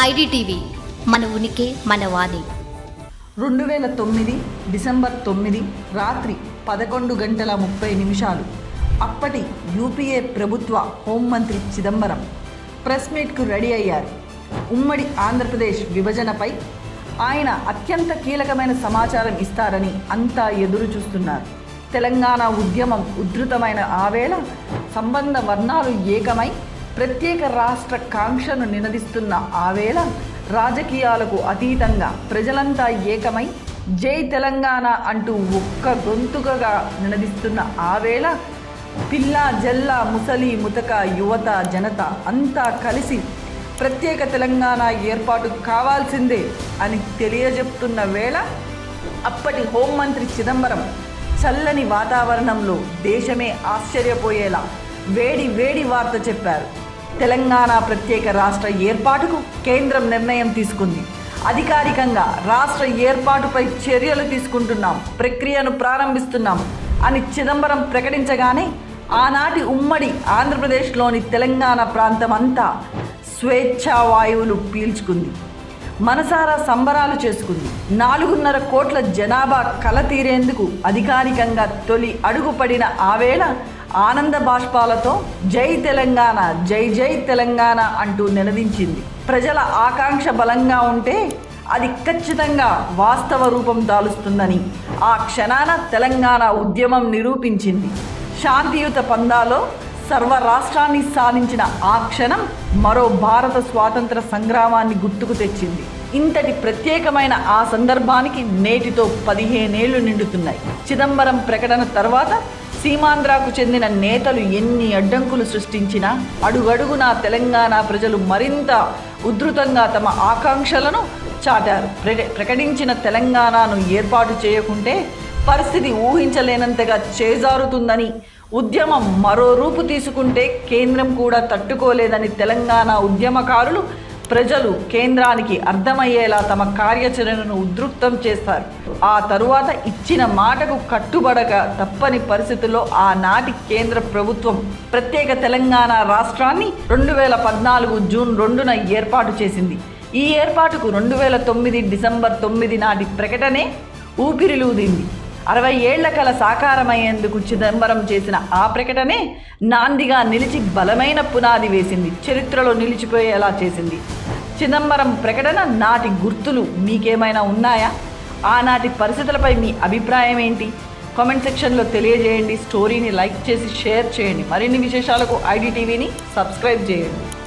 IDTV మన ఉనికి మన వాణి. రెండు వేల తొమ్మిది డిసెంబర్ తొమ్మిది రాత్రి పదకొండు గంటల ముప్పై నిమిషాలు. అప్పటి యూపీఏ ప్రభుత్వ హోంమంత్రి చిదంబరం ప్రెస్ మీట్కు రెడీ అయ్యారు. ఉమ్మడి ఆంధ్రప్రదేశ్ విభజనపై ఆయన అత్యంత కీలకమైన సమాచారం ఇస్తారని అంతా ఎదురు చూస్తున్నారు. తెలంగాణ ఉద్యమం ఉధృతమైన ఆవేళ సంబంధ వర్ణాలు ఏకమై ప్రత్యేక రాష్ట్ర కాంక్షను నినదిస్తున్న ఆవేళ రాజకీయాలకు అతీతంగా ప్రజలంతా ఏకమై జై తెలంగాణ అంటూ ఒక్క గొంతుకగా నినదిస్తున్న ఆవేళ పిల్ల జల్ల ముసలి ముతక యువత జనత అంతా కలిసి ప్రత్యేక తెలంగాణ ఏర్పాటు కావాల్సిందే అని తెలియజెప్తున్న వేళ అప్పటి హోంమంత్రి చిదంబరం చల్లని వాతావరణంలో దేశమే ఆశ్చర్యపోయేలా వేడి వేడి వార్త చెప్పారు. తెలంగాణ ప్రత్యేక రాష్ట్ర ఏర్పాటుకు కేంద్రం నిర్ణయం తీసుకుంది. అధికారికంగా రాష్ట్ర ఏర్పాటుపై చర్యలు తీసుకుంటున్నాం ప్రక్రియను ప్రారంభిస్తున్నాం అని చిదంబరం ప్రకటించగానే ఆనాటి ఉమ్మడి ఆంధ్రప్రదేశ్లోని తెలంగాణ ప్రాంతం అంతా స్వేచ్ఛా వాయువులు పీల్చుకుంది. మనసారా సంబరాలు చేసుకుంది. నాలుగున్నర కోట్ల జనాభా కల తీరేందుకు అధికారికంగా తొలి అడుగుపడిన ఆవేళ ఆనంద బాష్పాలతో జై తెలంగాణ జై జై తెలంగాణ అంటూ నినదించింది. ప్రజల ఆకాంక్ష బలంగా ఉంటే అది ఖచ్చితంగా వాస్తవ రూపం దాలుస్తుందని ఆ క్షణాన తెలంగాణ ఉద్యమం నిరూపించింది. శాంతియుత పందాలో సర్వ రాష్ట్రాన్ని సాధించిన ఆ క్షణం మరో భారత స్వాతంత్ర సంగ్రామాన్ని గుర్తుకు తెచ్చింది. ఇంతటి ప్రత్యేకమైన ఆ సందర్భానికి నేటితో పదిహేనేళ్ళు నిండుతున్నాయి. చిదంబరం ప్రకటన తర్వాత సీమాంధ్రకు చెందిన నేతలు ఎన్ని అడ్డంకులు సృష్టించినా అడుగడుగునా తెలంగాణ ప్రజలు మరింత ఉధృతంగా తమ ఆకాంక్షలను చాటారు ప్ర- ప్రకటించిన తెలంగాణను ఏర్పాటు చేయకుంటే పరిస్థితి ఊహించలేనంతగా చేజారుతుందని ఉద్యమం మరో రూపు తీసుకుంటే కేంద్రం కూడా తట్టుకోలేదని తెలంగాణ ఉద్యమకారులు ప్రజలు కేంద్రానికి అర్థమయ్యేలా తమ కార్యాచరణను ఉధృతం చేస్తారు. ఆ తరువాత ఇచ్చిన మాటకు కట్టుబడక తప్పని పరిస్థితుల్లో ఆనాటి కేంద్ర ప్రభుత్వం ప్రత్యేక తెలంగాణ రాష్ట్రాన్ని రెండు వేల పద్నాలుగు జూన్ రెండున ఏర్పాటు చేసింది. ఈ ఏర్పాటుకు రెండు వేల తొమ్మిది డిసెంబర్ తొమ్మిది నాటి ప్రకటనే ఊపిరిలూదింది. అరవై ఏళ్ళ కల సాకారమయ్యేందుకు చిదంబరం చేసిన ఆ ప్రకటనే నాందిగా నిలిచి బలమైన పునాది వేసింది. చరిత్రలో నిలిచిపోయేలా చేసింది. చిదంబరం ప్రకటన నాటి గుర్తులు మీకేమైనా ఉన్నాయా? ఆనాటి పరిస్థితులపై మీ అభిప్రాయం ఏంటి? కామెంట్ సెక్షన్లో తెలియజేయండి. స్టోరీని లైక్ చేసి షేర్ చేయండి. మరిన్ని విశేషాలకు ఐడి టీవీని సబ్స్క్రైబ్ చేయండి.